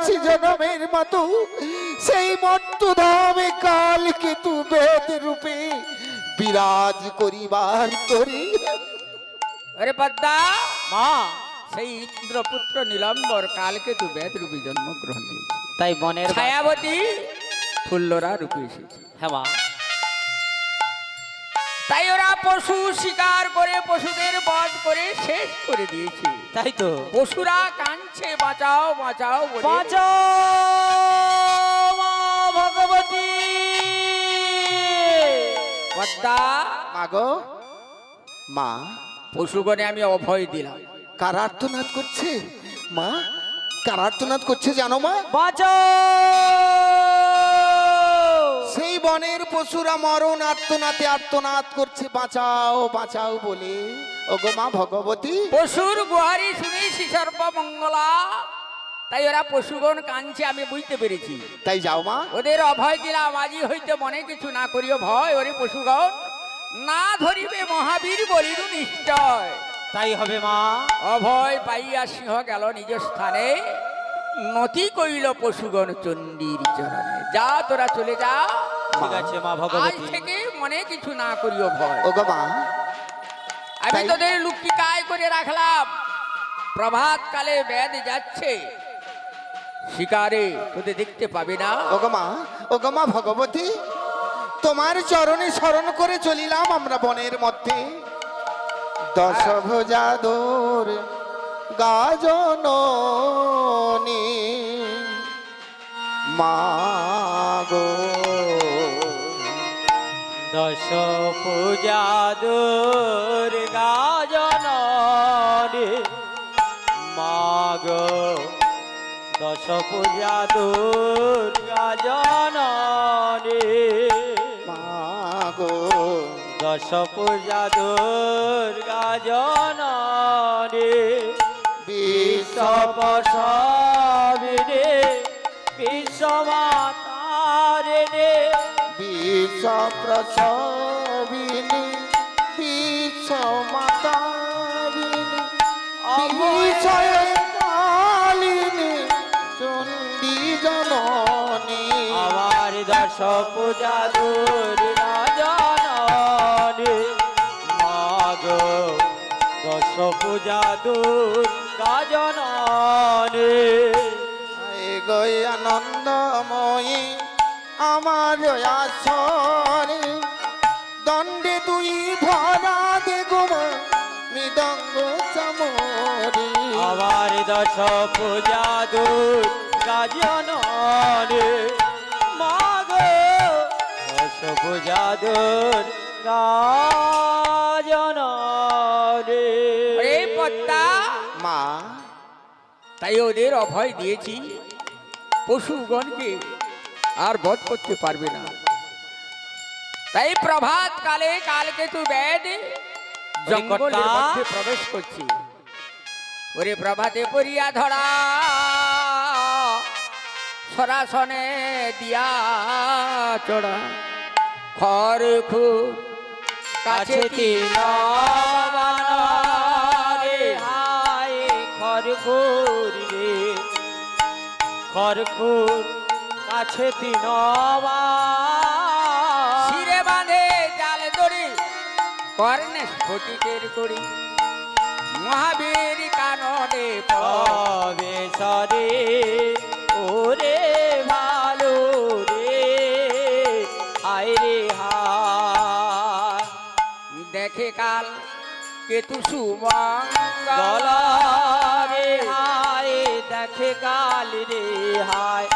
যাচ্ছি জনমের মতো। সেই মর্ত দামে কাল কেতু বেদ রূপে বিরাজ করিবার তরি। আরে পদ্মা। মা। সেই ইন্দ্রপুত্র নীলম্বর কালকে তু বেদ রূপে জন্মগ্রহণ করেছে। তাই বনের ছায়াবতী ফুল্লরা রূপে এসেছে। হ্যাঁ মা। তাই ওরা পশু শিকার করে পশুদের বধ করে শেষ করে দিয়েছে। তাই তো। পশুরা কাঁদছে বাঁচাও বাঁচাও বলে। বাঁচাও মা ভগবতী। পদ্মা। মাগো মা। পশুগণে আমি অভয় দিলাম। কারার্তনাদ করছে? মা কারার্তনাদ করছে জানো মা? বাঁচাও বনের পশুরা মরণ আর্তনাতে আর্তনাদ করছে বাঁচাও বাঁচাও বলে। ওগো মা ভগবতী। পশুর গুহারি শুনেছি সর্বমঙ্গলা। তাই ওরা পশুগণ কাঁদছে আমি বুঝতে পেরেছি। তাই যাও মা। ওদের অভয় দিলাম আজি হইতে মনে কিছু না করিও ভয় ওরে পশুগণ। না ধরিবে মহাবীর বলিরু নিশ্চয়। তাই হবে মা। অভয় পাইয়া সিংহ গেল নিজ স্থানে। নতি কইল পশুগণ চণ্ডীর চরণে। যা তোরা চলে যা। ঠিক আছে মা আজ ভগবতী থেকে মনে কিছু না করিও ভয়। ওগো মা। আমি তাই- তোদের লুকি কায় করে রাখলাম। প্রভাত কালে বেদ যাচ্ছে। শিকারে তোদের দেখতে পাবে না। ওগো মা ওগো মা ভগবতী তোমার চরণে স্মরণ করে চলিলাম আমরা বনের মধ্যে। দশ ভুজাদুর গাজনী মাগো। দশ পূজা দুর্গা জননী মাগ। দশ পূজা দুর্গা জননী মাগো। দশ পূজা দুর্গা জননী। বিশ্বপসাবিনে বিশ্বমাতারিণী। বিশ্ব প্রসবিনী বিশ্ব মাতারিণী বিজয়কালিনী চণ্ডী জননী। আমার দশ পূজা দুর্গা জননী। মাগ দশ পূজা দুর্গা জননী। গই আনন্দময়ী আমার আসরে দণ্ডে দুই ভরা দেখব মৃদঙ্গ চামরি। আমার দশ পূজা দুর্গা জননী মাগ দশ পূজা দুর্গা জননী ওরে পদ্মা। মা। তাই ওদের অভয় দিয়েছি। পশুগণকে আর বধ করতে পারবে না। তাই প্রভাত কালে কালকে তু বেদ জঙ্গলের মধ্যে প্রবেশ করছি। ওরে প্রভাতে পরিয়া ধরা সরাসনে দিয়া চড়া। খর খুব কাছে তিন রে হায় খরখুর রে। খরখুর কাছে তিনবা শিরে বাঁধে জাল দড়ি কর্ণে স্ফটিকের করি মহাবীর কাননে পবে সরে ওরে ভালো রে হায় রে হায়। দেখে কাল কেতু সুমঙ্গল গলারে হায় দেখে কাল রে হায়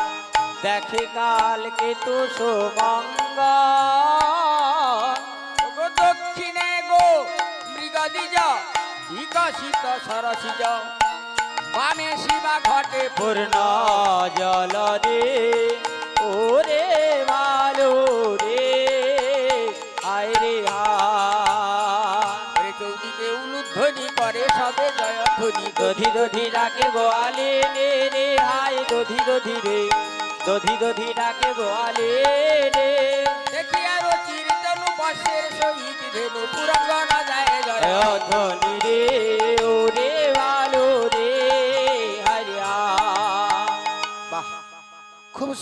দেখে কাল কেতু সোমঙ্গ গো দক্ষিণে গো মৃগদিজ বিকশিত সরসিজ বামে শিবা ঘটে পূর্ণ জল রে। ও রে ভালো রে দধি দধি ডাকে গোয়ালে রে রে হায় দধি দধি রে দধি দধি ডাকে গোয়ালে রে দেখিয়া রচির তনু বর্ষের সহিত ধেনু পুরঙ্গনা যায় জয়। ধ্বনি রে ওরে ভালো রে হরিয়া বাহ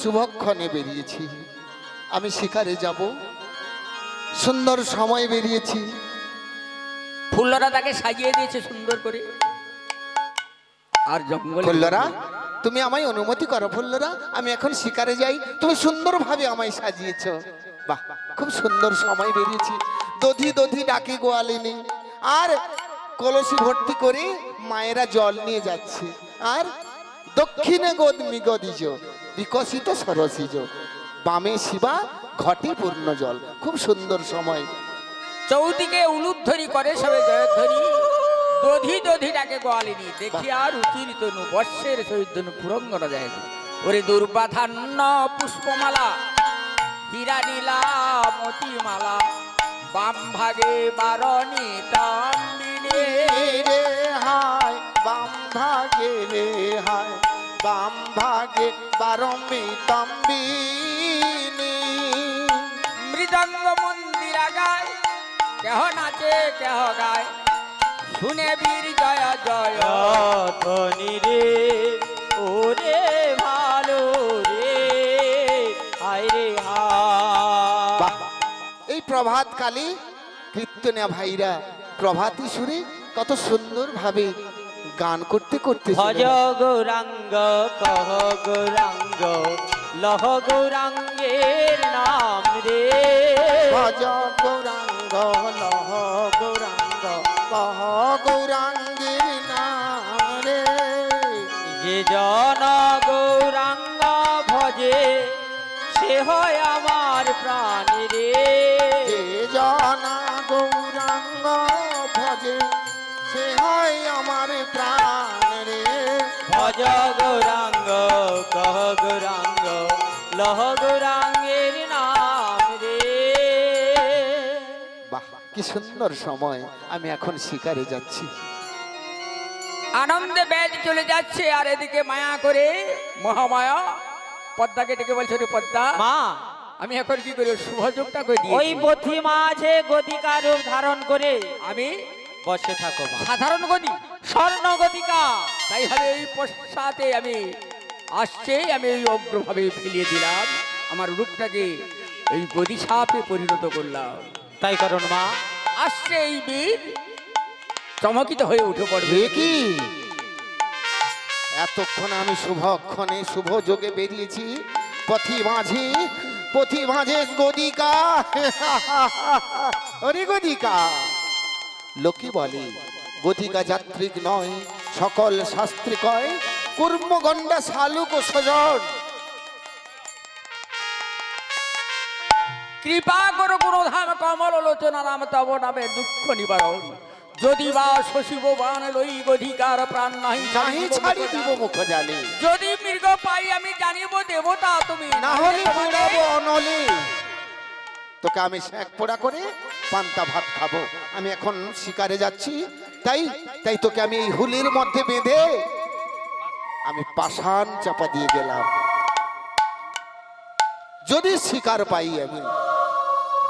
শুভক্ষণে বেরিয়েছি। আমি শিকারে যাব সুন্দর সময় বেরিয়েছি। ফুল্লরা তাকে সাজিয়ে দিয়েছে সুন্দর করে। আর জঙ্গল ফুল্লরা তুমি আমায় অনুমতি করো ফুল্লরা আমি এখন শিকারে যাই। তুমি সুন্দরভাবে আমায় সাজিয়েছ। বাহ খুব সুন্দর সময় বেরিয়েছি। দধি দধি ডাকি গোয়ালিনি। আর কলসি ভর্তি করে মায়েরা জল নিয়ে যাচ্ছে। আর দক্ষিণে গদমি গদিজ বিকশিত সরসিজ। বামে শিবা ঘটে পূর্ণ জল। খুব সুন্দর সময়। চৌদিকে উলুধ্বনি করে সবে জয়ধ্বনি। দধি দধি ডাকে গোয়ালিনি দেখি আর উচির তনু বর্ষের সৈধ্যনু পুরঙ্গন যায় ওরে দুর্বাধান্য পুষ্পমালা হীরা নীলা মতিমালা বাম ভাগে বারণী তাম্বিনে রে হায় বাম ভাগে রে হায় বাম ভাগে বারম্বি তম্বিনী। মৃদঙ্গ মন্দির গায় কেহ নাচে কেহ গায় শুনে বীর জয় জয়। ধনী রে ওরে ভালো রে হায় রে এই প্রভাত কালী কীর্তনিয়া ভাইরা প্রভাতী সুরে কত সুন্দর ভাবে গান করতে করতে ভজ গৌরাঙ্গ কহ গৌরাঙ্গ লহ গৌরাঙ্গের নাম রে। ভজ গৌরাঙ্গ লহ গৌরাঙ্গের নাম রে যে জন গৌরাঙ্গ ভজে সে হয় আমার প্রাণ রে। যে জনা গৌরাঙ্গ ভজে সে হয় আমার প্রাণ রে। ভজ গৌরাঙ্গ কহ গৌরাঙ্গ লহ গৌরাঙ্গের কি সুন্দর সময় আমি এখন শিকারে যাচ্ছি। আনন্দে ব্যাজ চলে যাচ্ছে আর এদিকে মায়া করে মহামায়া পদ্মাকে ডেকে বলছে রে পদ্মা মা আমি এখন কি করি শুভযোগটা করে ওই পথি মাঝে গতিকা রূপ ধারণ করে আমি বসে থাকো মা। সাধারণ গদি স্বর্ণ গতিকা তাই ভাবে এই পশ্চাতে আমি আসছে আমি এই অগ্রভাবে ফেলিয়ে দিলাম আমার রূপটাকে এই গদি সাপে পরিণত করলাম। তাই কারণ মা। আসছে এই বীর চমকিত হয়ে উঠে পড়বে। কি? এতক্ষণ আমি শুভক্ষণে শুভ যোগে বেরিয়েছি। পথি মাঝি পথি মাঝে গদিকা। অরে গদিকা। লোকে বলে গদিকা যাত্রিক নয় সকল শাস্ত্রী কয় কুর্মগণ্ডা শালুক ও সজন কৃপা করো গুণধাম কমল লোচনা নাম তব নামে দুঃখ নিবারণ। যদি বা শশিব বান লই অধিকার প্রাণ নাহি নাহি ছাড়ি দিব মুখ জালে যদি মৃগ পাই আমি জানিব দেবতা তুমি না হলে পোড়াবো অনলে। তোকে আমি শেক পোড়া করে পান্তা ভাত খাব। আমি এখন শিকারে যাচ্ছি তাই তাই তোকে আমি এই হুলির মধ্যে বেঁধে আমি পাষাণ চাপা দিয়ে গেলাম। যদি শিকার পাই আমি।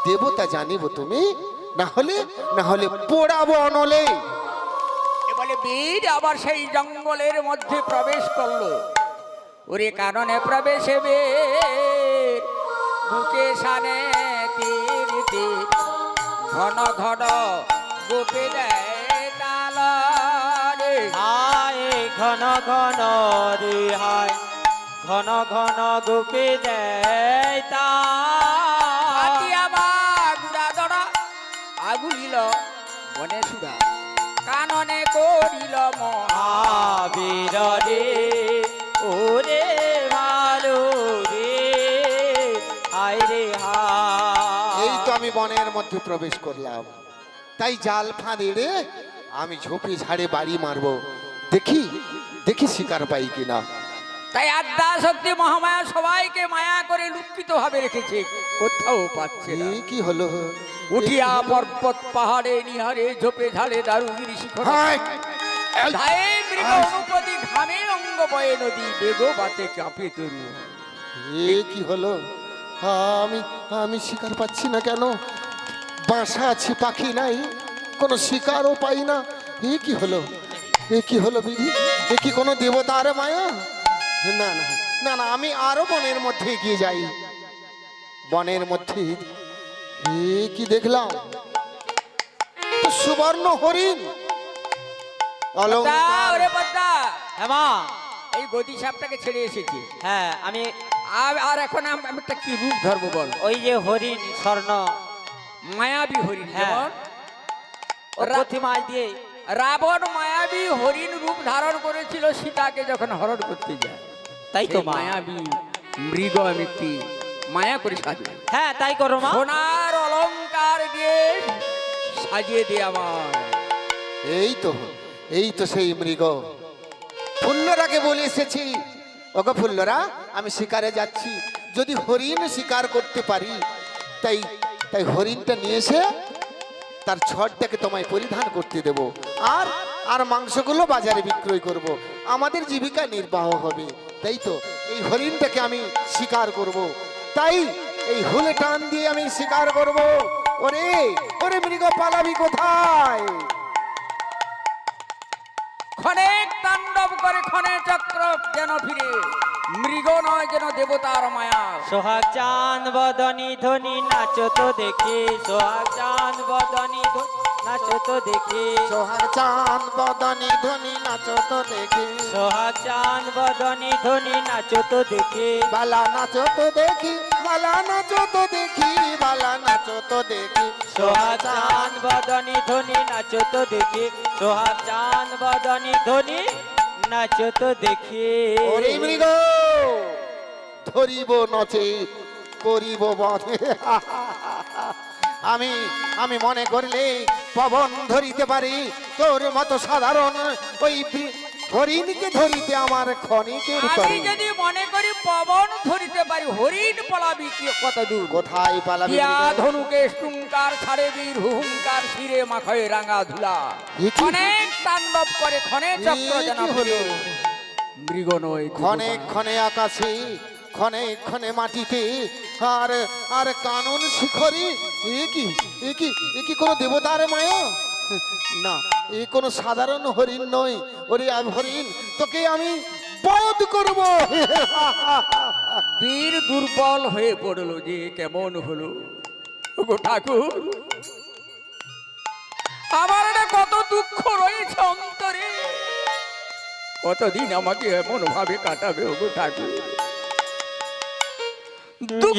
দেবতা জানিব তুমি না হলে না হলে পোড়াবো অনলে। বলে বীর আবার সেই জঙ্গলের মধ্যে প্রবেশ করল। ওরে কারণে প্রবেশে বীর বুকে সানে তীর তীর ঘন ঘন গোপে দেয় তালা হায় ঘন ঘন রে হায় ঘন ঘন গোপে দেয় তা আগুলিল মনে সুরা কাননে করিল মহা আবির রে, ওরে ভালো রে, হায় রে হায়। এই তো আমি বনের মধ্যে প্রবেশ করলাম। তাই জাল ফাঁদে আমি ঝোপে ঝাড়ে বাড়ি মারবো। দেখি দেখি শিকার পাই কিনা। তাই আদ্যা শক্তি মহামায়া সবাইকে মায়া করে লুপ্ত ভাবে রেখেছে কোথাও পাচ্ছে না। কি হলো? উঠিয়া পর্বত পাহাড়ে নিহারে ঝোপে ঝাড়ে দারুগিরি শিখর! ধায়ে মৃগ অনুপতি ঘামে অঙ্গ বয়ে নদী বেগ বাতে কাঁপে তরু। এ কি হলো? আমি আমি শিকার পাচ্ছি না কেন? বাসা আছে পাখি নাই কোনো শিকারও পাই না। এ কি হলো? এ কি হলো বিধি? এ কি কোনো দেবতার মায়া? না না না না আমি আরও বনের মধ্যে এগিয়ে যাই। বনের মধ্যে কি দেখলাম? সুবর্ণ হরিণ। হ্যাঁ মা। এই সাপটাকে ছেড়ে এসেছি। হ্যাঁ আমি আর আর এখন আমি একটা কি রূপ ধরবো বল? ওই যে হরিণ স্বর্ণ। মায়াবী হরিণ হ্যাঁ। যেমন ও প্রতিমা দিয়ে রাবণ মায়াবী হরিণ রূপ ধারণ করেছিল সীতাকে যখন হরণ করতে যায়। তাই তো মায়াবী মৃগ আমি মায়া করে সাজবে হ্যাঁ তাই করো মা। সোনার অলংকার দিয়ে সাজিয়ে দিয়ে আমার এই তো এই তো সেই মৃগ। ফুল্লরাকে বলে এসেছি ওকে ফুল্লরা আমি শিকারে যাচ্ছি। যদি হরিণ শিকার করতে পারি তাই তাই হরিণটা নিয়ে এসে তার ছড়টাকে তোমায় পরিধান করতে দেব। আর আর মাংসগুলো বাজারে বিক্রয় করব। আমাদের জীবিকা নির্বাহ হবে। তাই তো এই হরিণটাকে আমি শিকার করব। তাই এই হুলে টান দিয়ে আমি শিকার করব। ওরে ওরে মৃগ পালাবি কোথায়? ক্ষণেক তাণ্ডব করে ক্ষণে চক্র যেন ফিরে। মৃগ নয় যেন দেবতার মায়া। সোহাগ চাঁদ বদনি ধ্বনি নাচো তো দেখি। সোহাগ চান বদনি ধ্বনি। নাচো তো দেখি। সোহাগ চাঁদ বদনি ধ্বনি নাচো তো দেখি। সোহাগ চাঁদ বদনি ধ্বনি নাচো তো দেখি। বালা নাচো তো দেখি বালা নাচো তো দেখি বালা নাচো তো দেখি। সোহাগ চাঁদ বদনি ধ্বনি নাচো তো দেখি। সোহাগ চাঁদ বদনি ধ্বনি নাচো তো দেখি। ওরে মৃগ ধরিব নচে করিব বধে। আমি আমি মনে করলে পবন ধরিতে পারি। তোর মতো সাধারণ ওই হরিণকে ধরিতে আমার ক্ষণিকের আমি যদি মনে করি পবন ধরিতে পারি হরিণ পলাবি কি কত দূর? কোথায় পালাবি ধনুকে টুঙ্কার ছাড়ে বীর হুহুঙ্কার শিরে মাখয়ে রাঙা ধুলা? অনেক তাণ্ডব করে ক্ষণে চক্র যেন হলো? মৃগ নয় ক্ষণে ক্ষণে আকাশে ক্ষণে ক্ষণে মাটিতে আর আর কানুন শিখরে এ কি? এ কি? এ কি কোনো দেবতার মায়া? না এ কোনো সাধারণ হরিণ নয়। ওরে আমি হরিণ তোকে আমি বধ করব। বীর দুর্বল হয়ে পড়ল যে কেমন হলো। ওগো ঠাকুর আমার এটা কত দুঃখ রয়েছে অন্তরে। কতদিন আমাকে এমন ভাবে কাটাবে ওগো ঠাকুর? দুঃখ।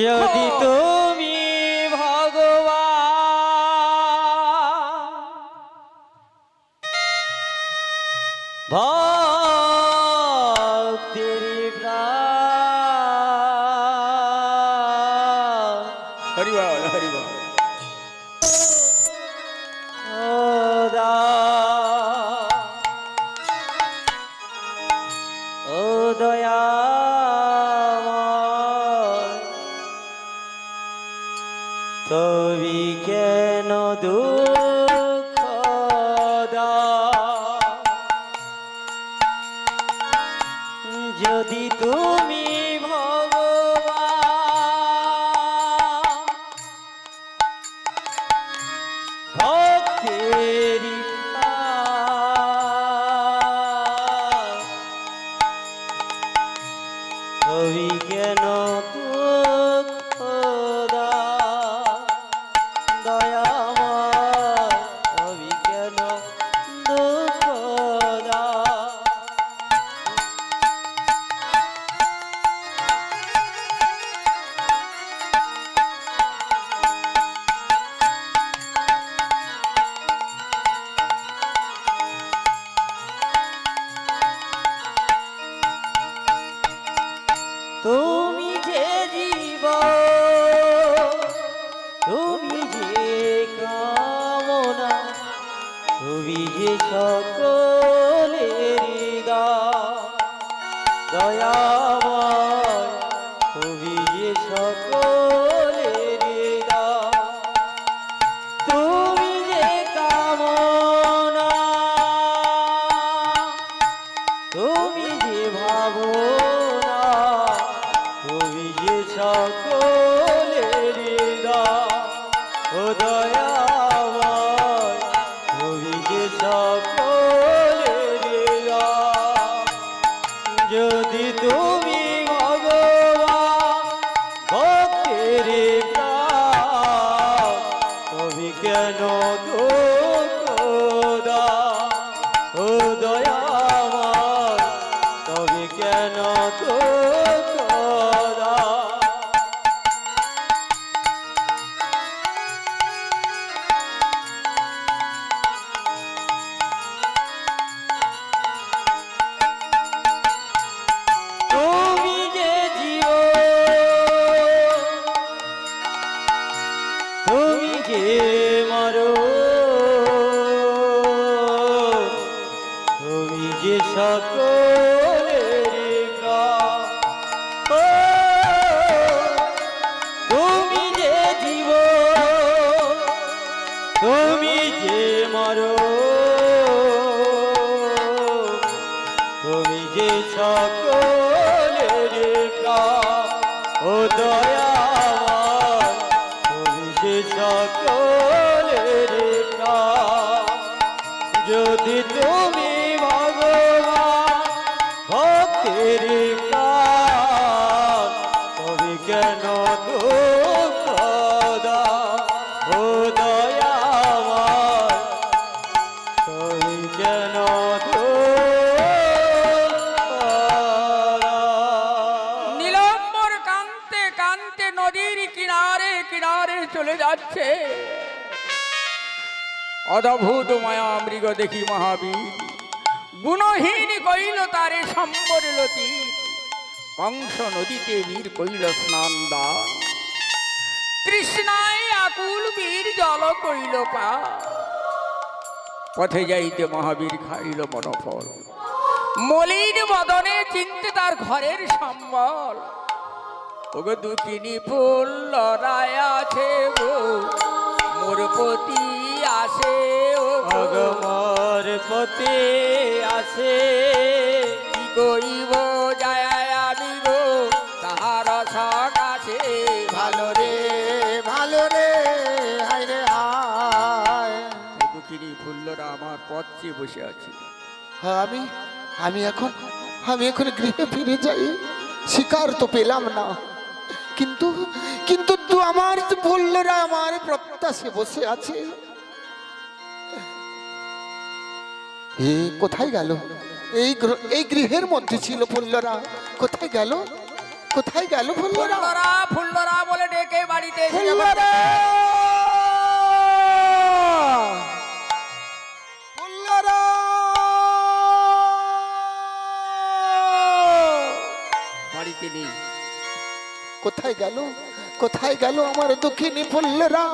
যদি গুণহীন কইল তারে সম্বরলতি কংস নদীতে বীর কইল স্নান দান তৃষ্ণায় আকুল বীর জল কইল পা। পথে যাইতে মহাবীর খাইল মনফল। মলিন বদনে চিনতে তার ঘরের সম্বল। ওগো দুকিনি ফুল লড়াই আছে গো। মোর পতি আসে ভগমর পতি আছে কি কইব যায় আমি গো? তাহার সকাশে ভালো রে ভালো রে হায় রে হায়। দুকিনি ফুল্লরা আমার পথ চেয়ে বসে আছে। হ্যাঁ, আমি আমি এখন আমি এখন গৃহে ফিরে যাই। শিকার তো পেলাম না। কিন্তু কিন্তু আমার বললেরা আমার প্রত্যাশে বসে আছে। এ কোথায় গেল? এই এই গৃহের মধ্যে ছিল ফুল্লরা। কোথায় গেল? কোথায় গেল ফুল্লরা? ফুল্লরা ফুল্লরা বলে ডেকে বাড়িতে এসে যখন ফুল্লরা! ফুল্লরা! বাড়িতে নেই। কোথায় গেল? কোথায় গেল আমার দুঃখিনী ফুল্লরা?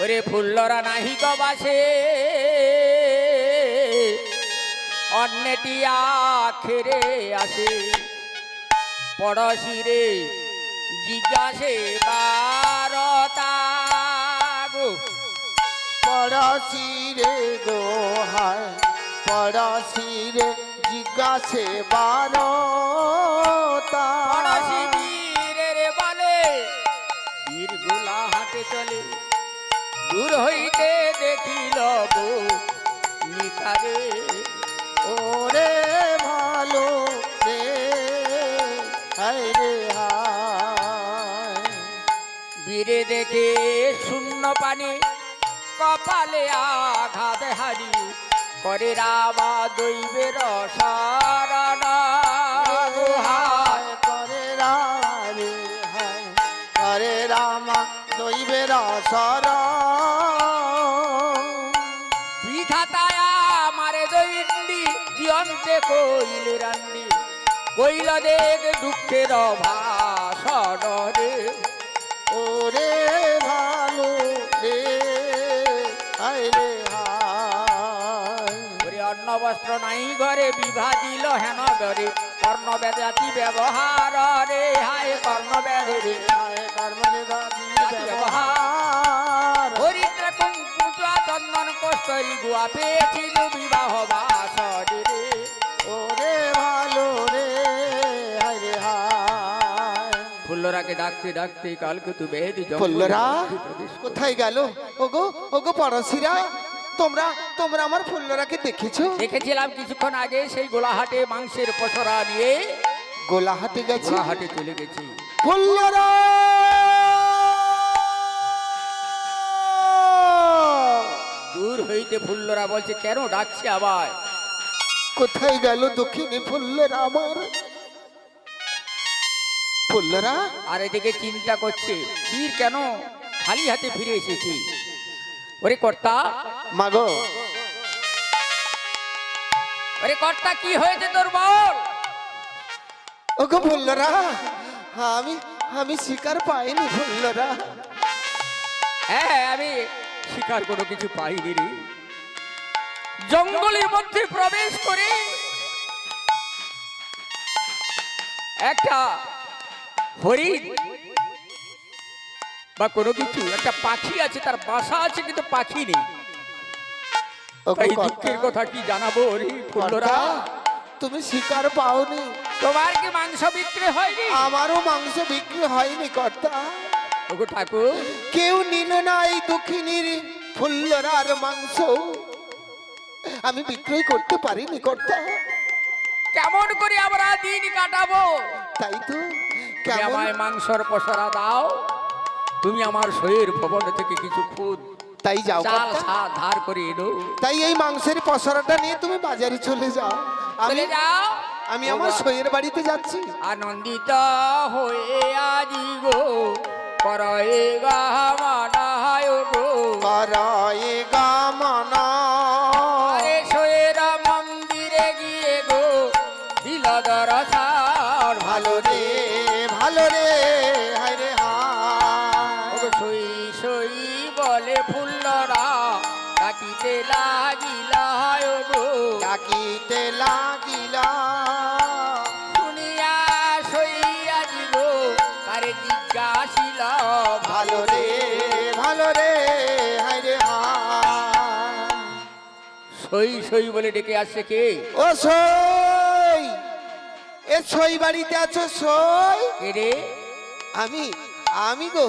ওরে ফুল্লরা নাহি বাসে। অন্যটি আখেরে আসে। পড়শিরে জিজ্ঞাসে বারতা গো? পড়াশি রে গো হায় পড়াশি রে জিজ্ঞাসে বারতা? পড়শি বীরের বলে। বীরগুলা হাটে চলে। দূর হইতে দেখিল নিতারে ওরে ভালো রে, হায় রে বীরে দেখে শূন্য পানি কপালে আঘাত হারি, করে রামা দৈবের হায়, করে রে হায়, করে রামা দৈবের সর বিধাতায় মারে দৈন্ডি জিয়ন্তে কইল রান্ডি কইল দেখ দুঃখের ভাষণ রে। ওরে ভালো রে হায়। রে ওরে অন্ন বস্ত্র নাই ঘরে বিভা দিল হেন ঘরে। কর্ণ বেদাতি ব্যবহার রে হায় কর্ণ ব্যাধে রে। হায় কর্মনিদাতি ব্যবহার হরিদ্র কুঞ্কুচা চন্দন কস্তরি গুয়া পেয়েছিল বিবাহ বাসরে। ওরে ভালো রে ফুল্লরাকে ডাকতে ডাকতে কালকে তু বেদ ফুল্লরা মধ্যে প্রবেশ করল। কোথায় গেল? ওগো ওগো পড়শিরা তোমরা তোমরা আমার ফুল্লরাকে দেখেছ? দেখেছিলাম কিছুক্ষণ আগে সেই গোলাহাটে মাংসের পসরা নিয়ে। গোলাহাটে গেছে? গোলাহাটে চলে গেছি। ফুল্লরা হইতে ফুল্লরা বলছে কেন ডাকছে আবার? কোথায় গেল দক্ষিণী ফুল্লরা আমার? ফুল্লরা? আর এদিকে চিন্তা করছে বীর কেন খালি হাতে ফিরে এসেছি? ওরে কর্তা। মাগো। ওরে কর্তা কি হয়েছে তোর বল? ওগো ফুল্লরা আমি আমি শিকার পাইনি ফুল্লরা। হ্যাঁ হ্যাঁ, আমি শিকার কোনো কিছু পাইনি রে। জঙ্গলের মধ্যে প্রবেশ করে একটা হরিণ বা কোনো কিছু একটা পাখি আছে তার বাসা আছে কিন্তু পাখি নেই। ওগো দুঃখের কথা কি জানাব রে তুমি শিকার পাওনি। তোমার কি মাংস বিক্রি হয়নি? আমারও মাংস বিক্রি হয়নি কর্তা। ঠাকুর। কেউ নিল না এই দক্ষিণীর ফুল্লরার মাংস। আমি বিক্রয় করতে পারিনি কর্তা। কেমন করে আমরা দিন কাটাবো? তাই তো আমায় মাংসর পসরা দাও তুমি আমার শরীর ভবন থেকে কিছু খুদ তাই যাও চাল ধার করে এলো। তাই এই মাংসের পসরাটা নিয়ে তুমি বাজারে চলে যাও। আমি যাও? আমি আমার শরীর বাড়িতে যাচ্ছি। আনন্দিত হয়ে আজি গো করয়ে গামানায় গো। করায়ে গামানা লাগিলা। শুনিয়া সইয়া দিল তারে জিজ্ঞাসিল ভালো রে ভালো রে হায় সই সই বলে ডেকে আসছে কে? ও সই এ সই বাড়িতে আছো সই? রে? আমি আমি গো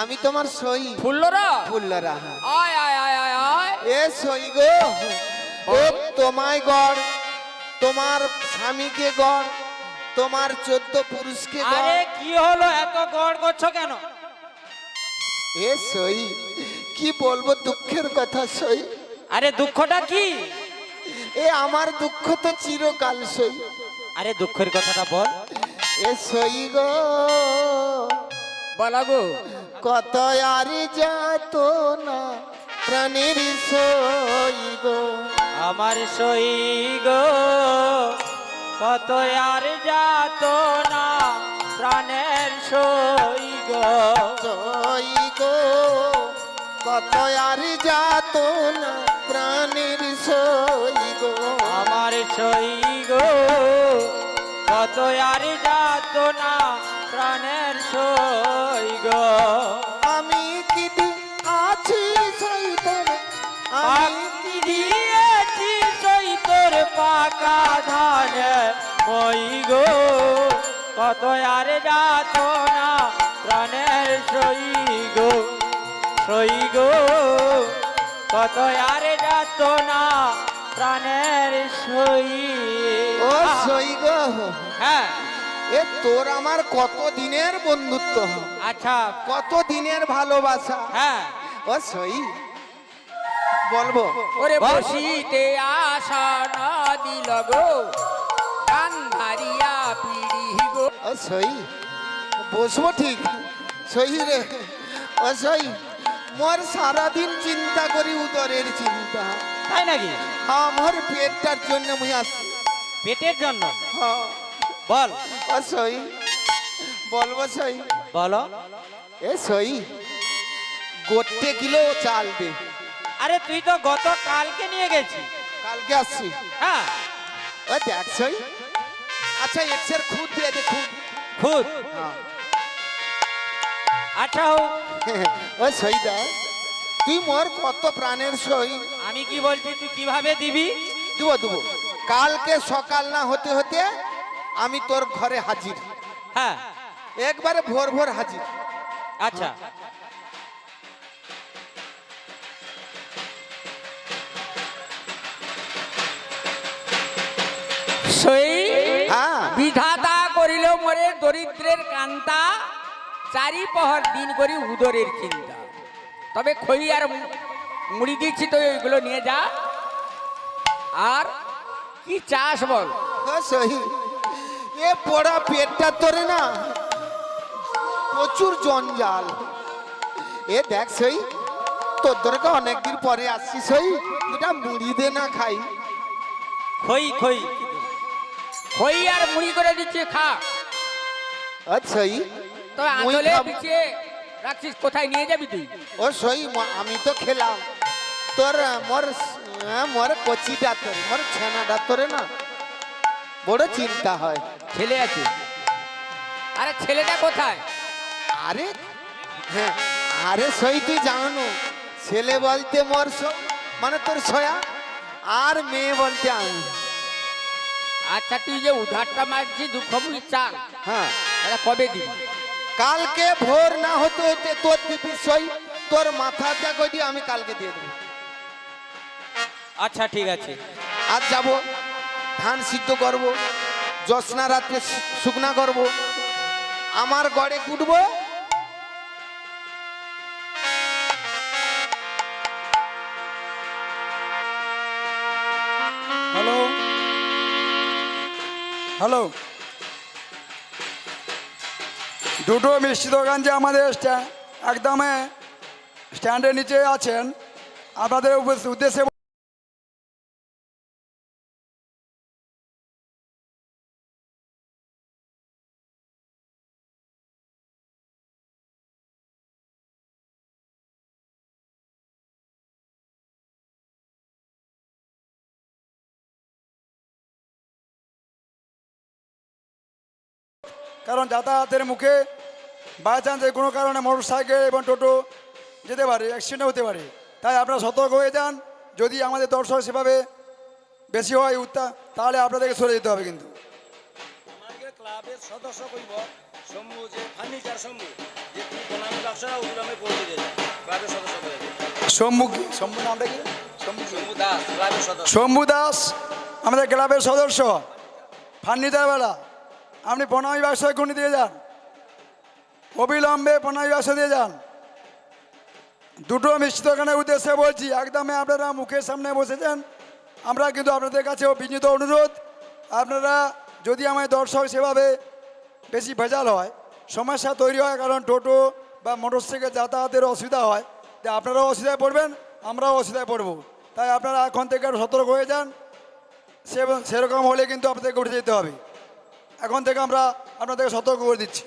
আমি তোমার সই। ফুল্লরা? ফুল্লরা আয় আয় আয় আয় আয়। এ সই গো ও তোমায় গড় তোমার স্বামীকে গড় তোমার চোদ্দ পুরুষকে আরে কি হলো? এত গড় করছ কেন? এ সই কি বলব দুঃখের কথা সই? আরে দুঃখটা কি? এ আমার দুঃখ তো চিরকাল সই। আরে দুঃখের কথাটা বল। এ সই গো। বলা গো। কত আর যাত না প্রাণীর সই গো। আমার সই গো কত আর যাত না প্রাণের সই গো সই গো কত আর যাত না প্রাণীর সই গো আমার সই গো কত আর যাত না প্রাণের সই গো পাকা ধান মই গো কত আর যাত না প্রাণের সই গো সই গো কত আর যাত না প্রাণের সই ও সই গো হ্যাঁ। এ তোর আমার কত দিনের বন্ধুত্ব। আচ্ছা। কত দিনের ভালোবাসা। হ্যাঁ। ও সই বলব? ওরে বসিতে আশা না দিল গো। কান্ধারিয়া পিড়ি গো। ও সই বসবো ঠিক। সই রে ও সই মোর সারাদিন চিন্তা করি উদরের চিন্তা। তাই নাকি? আমার পেটটার জন্য মুই আসছি পেটের জন্য? হ্যাঁ। বল। ও সই বলব সই। বলো। এ সই গোটে কিলো চাল দে। আরে তুই তো গত কালকে নিয়ে গেছি কালকে আসছি। হ্যাঁ। ও দেখ সই। আচ্ছা এক্সের খুদ দিয়ে দে খুদ খুদ হ্যাঁ। আচ্ছা ও সই দা। তুই মোর কত প্রাণের সই। আমি কি বলছি তুই কীভাবে দিবি? দিব দেবো। কালকে সকাল না হতে হতে আমি তোর ঘরে হাজির। হ্যাঁ। একবারে ভোর ভোর হাজির। আচ্ছা। সই হ্যাঁ। বিধাতা করিল মোরে দরিদ্রের কান্তা চারি পহর দিন করি উদরের চিন্তা। তবে খই আর মুড়ি দিচ্ছি তো ওইগুলো নিয়ে যা। আর কি চাষ বল? ও এ পড়া পেটটা তোরে না প্রচুর জঞ্জাল। এ দেখ সই তোর দরকার অনেকদিন পরে আসছিস সই এটা মুড়ি দে না খাই। খই খই। খই আর মুড়ি করে দিচ্ছে খা। আচ্ছা তো মুই আঁচলে খাব। পিছিয়ে রাখছিস কোথায় নিয়ে যাবি তুই? ও সই ম- আমি তো খেলাম। তোর আহ, মোর আহ, মোর কচিটা তোর মোর ছেনাটা তোরে না বড় চিন্তা হয়। ছেলে আছে। আরে ছেলেটা কোথায়? আরে হ্যাঁ আরে সই তুই জানো ছেলে বলতে মোর স- মানে তোর ছয়া আর মেয়ে বলতে আমি। আচ্ছা তুই যে উধারটা মারছি দুঃখ মুড়ি চাল। হ্যাঁ। এটা কবে দিবি? কালকে ভোর না হতে হতে তোর সই তোর মাথাটা কই আমি কালকে দিয়ে দেবো। আচ্ছা ঠিক আছে। আজ যাব ধান সিদ্ধ করব জ্যোৎস্না রাত্রে শুকনা করব আমার গড়ে কুটবো হ্যালো। দুটো মিষ্টি দোকান যে আমাদের একদমে স্ট্যান্ডের নিচে আছেন। আপনাদের উদ্দেশ্যে- কারণ যাতায়াতের মুখে বাই চান্স কোনো কারণে মোটর সাইকেল এবং টোটো যেতে পারে অ্যাক্সিডেন্ট হতে পারে। তাই আপনারা সতর্ক হয়ে যান। যদি আমাদের দর্শক সেভাবে বেশি হয় উত্তা তাহলে আপনাদেরকে সরে যেতে হবে কিন্তু। আমাদের ক্লাবের সদস্য কইব শম্ভু যে ফার্নিচার শম্ভু যে তুই বনামি ব্যবসা উদ্যমে পৌঁছে দিয়ে ক্লাবের সদস্য করে শম্ভু কি? শম্ভু নামটা কি? শম্ভু দাস ক্লাবের সদস্য। শম্ভু দাস আমাদের ক্লাবের সদস্য। ফার্নিচারওয়ালা। আপনি প্রণামী ব্যবসায় গুণি দিয়ে যান। অবিলম্বে প্রণামী ব্যবসা দিয়ে যান। দুটো মিষ্টি দোকানের উদ্দেশ্যে বলছি একদমই আপনারা মুখের সামনে বসেছেন। আমরা কিন্তু আপনাদের কাছেও বিনীত অনুরোধ, আপনারা যদি আমাদের দর্শক সেভাবে বেশি ভেজাল হয়, সমস্যা তৈরি হয় কারণ টোটো বা মোটরসাইকেল যাতায়াতের অসুবিধা হয়, তা আপনারাও অসুবিধায় পড়বেন, আমরাও অসুবিধায় পড়ব। তাই আপনারা এখন থেকে সতর্ক হয়ে যান, সে সেরকম হলে কিন্তু আপনাদেরকে উঠে যেতে হবে। এখন থেকে আমরা আপনাদেরকে সতর্ক করে দিচ্ছি।